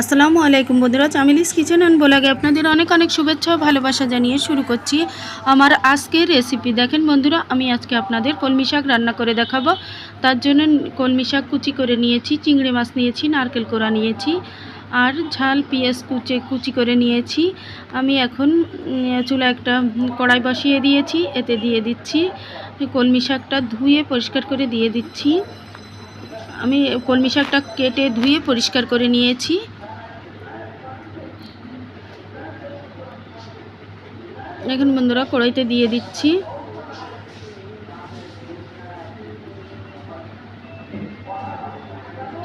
আসসালামু আলাইকুম বন্ধুরা, চামিলিস কিচেন অ্যান্ড বলাগে আপনাদের অনেক অনেক শুভেচ্ছা ও ভালোবাসা জানিয়ে শুরু করছি আমার আজকের রেসিপি দেখেন বন্ধুরা, আমি আজকে আপনাদের কলমি শাক রান্না করে দেখাবো। তার জন্য কলমি শাক কুচি করে নিয়েছি, চিংড়ি মাছ নিয়েছি, নারকেল কোড়া নিয়েছি, আর ঝাল, পেঁয়াজ কুচে, কুচি করে নিয়েছি। আমি এখন চুলা একটা কড়াই বসিয়ে দিয়েছি, এতে দিয়ে দিচ্ছি কলমি শাকটা ধুয়ে পরিষ্কার করে দিয়ে দিচ্ছি। আমি কলমি শাকটা কেটে ধুয়ে পরিষ্কার করে নিয়েছি। এখন বন্ধুরা কড়াইতে দিয়ে দিচ্ছি।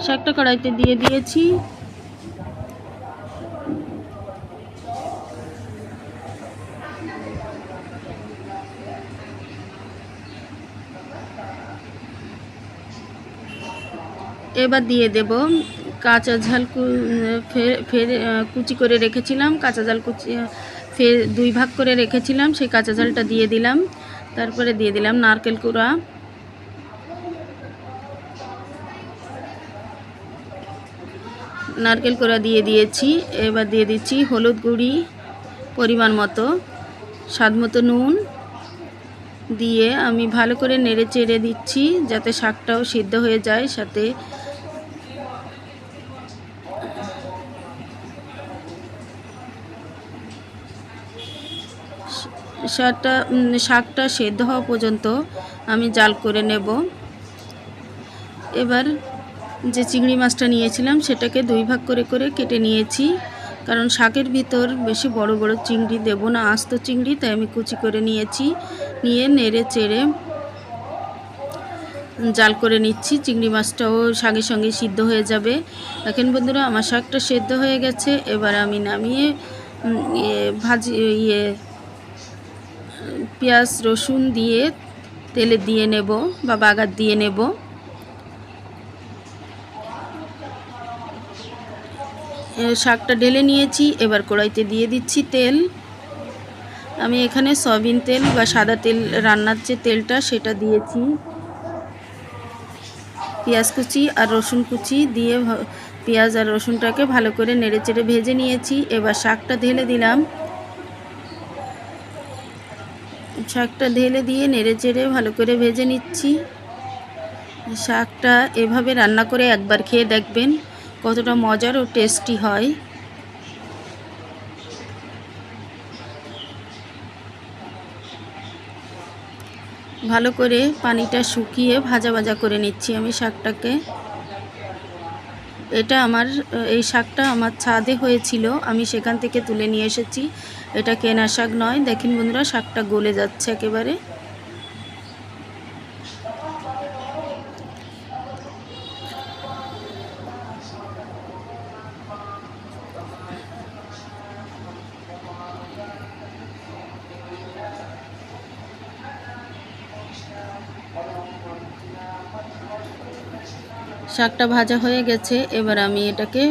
শাকটা কড়াইতে দিয়ে দিয়েছি। এবার দিয়ে দেব কাঁচা ঝাল ফের কুচি করে রেখেছিলাম, কাঁচা ঝাল কুচি ফের দুই ভাগ করে রেখেছিলাম, সেই কাঁচা ঝালটা দিয়ে দিলাম, তারপরে দিয়ে দিলাম নারকেল কুড়া। নারকেল কোড়া দিয়ে দিয়েছি, এবার দিয়ে দিচ্ছি হলুদ গুঁড়ি পরিমাণ মতো, স্বাদ মতো নুন দিয়ে আমি ভালো করে নেড়ে চেড়ে দিচ্ছি যাতে শাকটাও সিদ্ধ হয়ে যায়, সাথে শাকটা শাকটা সেদ্ধ হওয়া পর্যন্ত আমি জাল করে নেব। এবার যে চিংড়ি মাছটা নিয়েছিলাম, সেটাকে দুই ভাগ করে করে কেটে নিয়েছি। কারণ শাকের ভিতর বেশি বড় বড় চিংড়ি দেব না, আস্ত চিংড়ি, তাই আমি কুচি করে নিয়েছি। নিয়ে নেড়ে চেড়ে জাল করে নিচ্ছি। চিংড়ি মাছটাও শাকের সঙ্গে সিদ্ধ হয়ে যাবে। দেখেন বন্ধুরা, আমার শাকটা সেদ্ধ হয়ে গেছে। এবার আমি নামিয়ে ভাজি ইয়ে পেঁয়াজ, রসুন দিয়ে তেলে দিয়ে নেব বা বাগার দিয়ে নেব। শাকটা ঢেলে নিয়েছি, এবার কড়াইতে দিয়ে দিচ্ছি তেল। আমি এখানে সয়াবিন তেল বা সাদা তেল, রান্নার যে তেলটা সেটা দিয়েছি। পেঁয়াজ কুচি আর রসুন কুচি দিয়ে পেঁয়াজ আর রসুনটাকে ভালো করে নেড়ে চেড়ে ভেজে নিয়েছি। এবার শাকটা ঢেলে দিলাম। শাকটা ঢেলে দিয়ে নেড়ে চেড়ে ভালো করে ভেজে নিচ্ছি। শাকটা এভাবে রান্না করে একবার খেয়ে দেখবেন কতটা মজার ও টেস্টি হয়। ভালো করে পানিটা শুকিয়ে ভাজা ভাজা করে নিচ্ছি আমি শাকটাকে। এটা আমার, এই শাকটা আমার ছাদে হয়েছিল, আমি সেখান থেকে তুলে নিয়ে এসেছি। এটা কেনা শাক নয়। দেখেন বন্ধুরা, শাকটা গলে যাচ্ছে একেবারে। শাকটা ভাজা হয়ে গেছে। এবার আমি এটাকে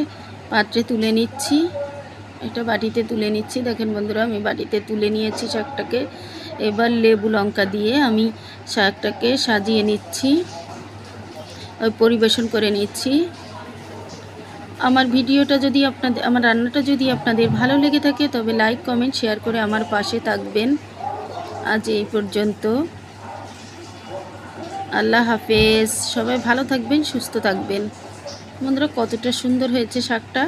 পাত্রে তুলে নিচ্ছি। এটা বাটিতে তুলে নিচ্ছি। দেখেন বন্ধুরা, আমি বাটিতে তুলে নিয়েছি শাকটাকে। এবার লেবু লঙ্কা দিয়ে আমি শাকটাকে সাজিয়ে নিচ্ছি। পরিবেশন করে নিচ্ছি। আমার ভিডিওটা যদি আপনাদের আমার রান্নাটা যদি আপনাদের ভালো লেগে থাকে, তবে লাইক, কমেন্ট, শেয়ার করে আমার পাশে থাকবেন। আজ এই পর্যন্ত। আল্লাহ হাফেজ। সবাই ভালো থাকবেন, সুস্থ থাকবেন। বন্ধুরা, কতটা সুন্দর হয়েছে শাকটা।